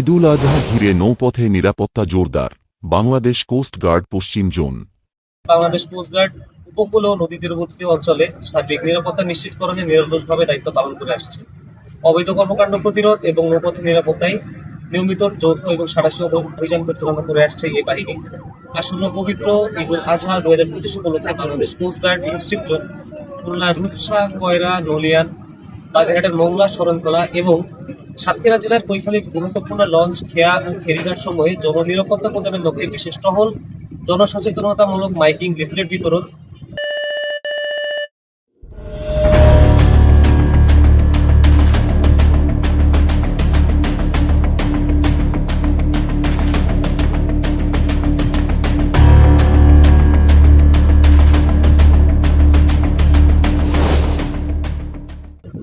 ঈদুল আজহা ঘিরে নৌপথে নিরাপত্তা জোরদার। বাংলাদেশ কোস্ট গার্ড পশ্চিম জোন। বাংলাদেশ কোস্ট গার্ড উপকূল ও নদী তীরবর্তী অঞ্চলে সার্বিক নিরাপত্তা নিশ্চিতকরণে নিরলসভাবে দায়িত্ব পালন করে আসছে। অবৈধ কর্মকাণ্ড প্রতিরোধ এবং নৌপথে নিরাপত্তায় নিয়মিত যৌথ এবং সারাশি অভিযান পরিচালনা করে আসছে এই বাহিনী। আসন্ন পবিত্র ঈদুল আজহা দু হাজার পঁচিশ উপলক্ষে Bangladesh coast guard institute Khulna Rupsa, Koyra, Naliyan, বাগেরহাটের মংলা শরণখোলা এবং সাতক্ষীরা জেলার কৈখালীর গুরুত্বপূর্ণ লঞ্চ, খেয়া ও ফেরিঘাট সময়ে জননিরাপত্তা প্রদানের লক্ষ্যে বিশেষ টহল, জনসচেতনতামূলক মাইকিং লিফলেট বিতরণ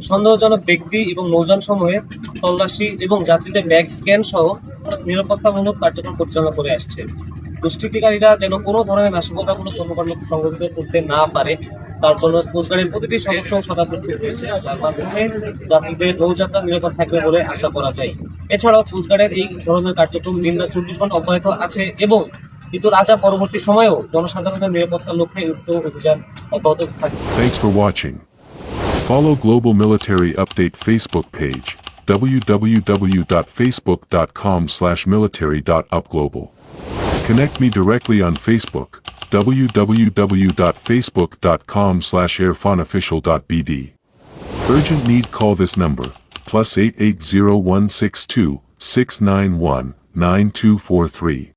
সন্দেহজনক ব্যক্তি এবং নৌযান সমূহে তল্লাশি এবং যাত্রীদের ব্যাগ স্ক্যান সহ নিরাপত্তামূলক কার্যক্রম পরিচালনা করে আসছে। দুষ্কৃতিকারীরা যেন কোনো ধরনের নাশকতামূলক কর্মকাণ্ড সংগঠিত করতে না পারে, তার জন্য কোস্টগার্ডের প্রতিটি সদস্য সদা প্রস্তুত যার মাধ্যমে যাত্রীদের নৌযাত্রা নিরাপদ থাকবে বলে আশা করা যায়। এছাড়াও কোস্টগার্ডের এই ধরনের কার্যক্রম দিনরা চব্বিশ ঘণ্টা অব্যাহত আছে এবং ঈদুল আজহা পরবর্তী সময়েও জনসাধারণের নিরাপত্তার লক্ষ্যে উক্ত অভিযান অব্যাহত থাকবে. Follow Global Military Update Facebook page www.facebook.com slash military.upglobal. Connect me directly on Facebook www.facebook.com slash airfonofficial.bd. Urgent need call this number plus 880162 691 9243.